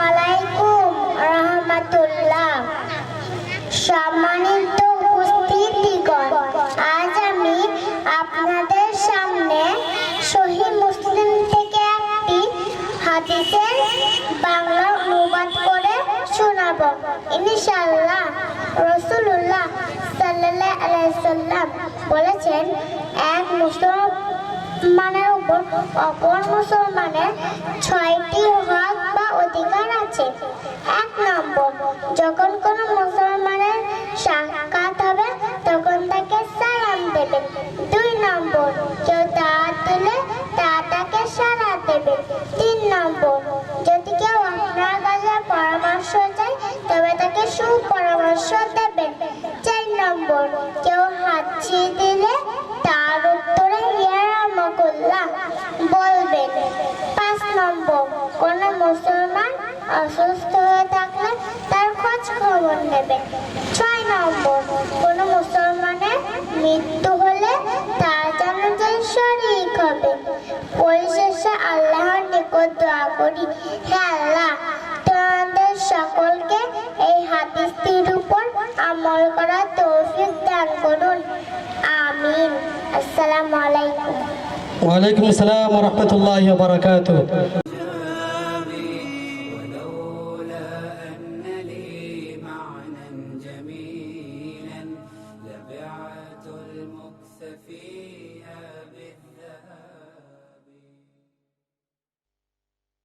আলাইকুম সম্মানিত আজ আমি আপনাদের সামনে মুসলিম থেকে একটি বাংলা অনুবাদ করে শোনাব। ইনশাআল্লাহ রসুল্লাহ সাল্লাল্লাহু আলাইহি সাল্লাম বলেছেন, এক মুসলমানের উপর অপর মুসলমানের ছয়টি হক বা অধিকার আছে। এক নম্বর, যখন কোনো মুসলমানের সাক্ষাৎ হবে, তখন তাকে সালাম দেবেন দুই নম্বর, কেউ তা দিলে তা তাকে সারা দেবে। তিন নম্বর পরামর্শ তবে তাকে সুপরামর্শ দেবেন। চার নম্বর, কেউ হাঁচি দিলে তার উত্তরে ইয়ারামকুল্লাহ বলবেন, পাঁচ নম্বর, কোন মুসলমান অসুস্থ হয়ে থাকলে তার খোঁজ খবর নেবেন। ছয় নম্বর, কোন মুসলমানের মৃত্যু হলে তার জানাজার শরীক হবে। পরিশেষে আল্লাহর নিকট দোয়া করি, হে আল্লাহ। আমল করার তৌফিক দান করুন আমিন আসসালামু আলাইকুম ওয়া আলাইকুম আসসালাম ওয়া রাহমাতুল্লাহি ওয়া বারাকাতুহু ولولا أن لي معنى جميل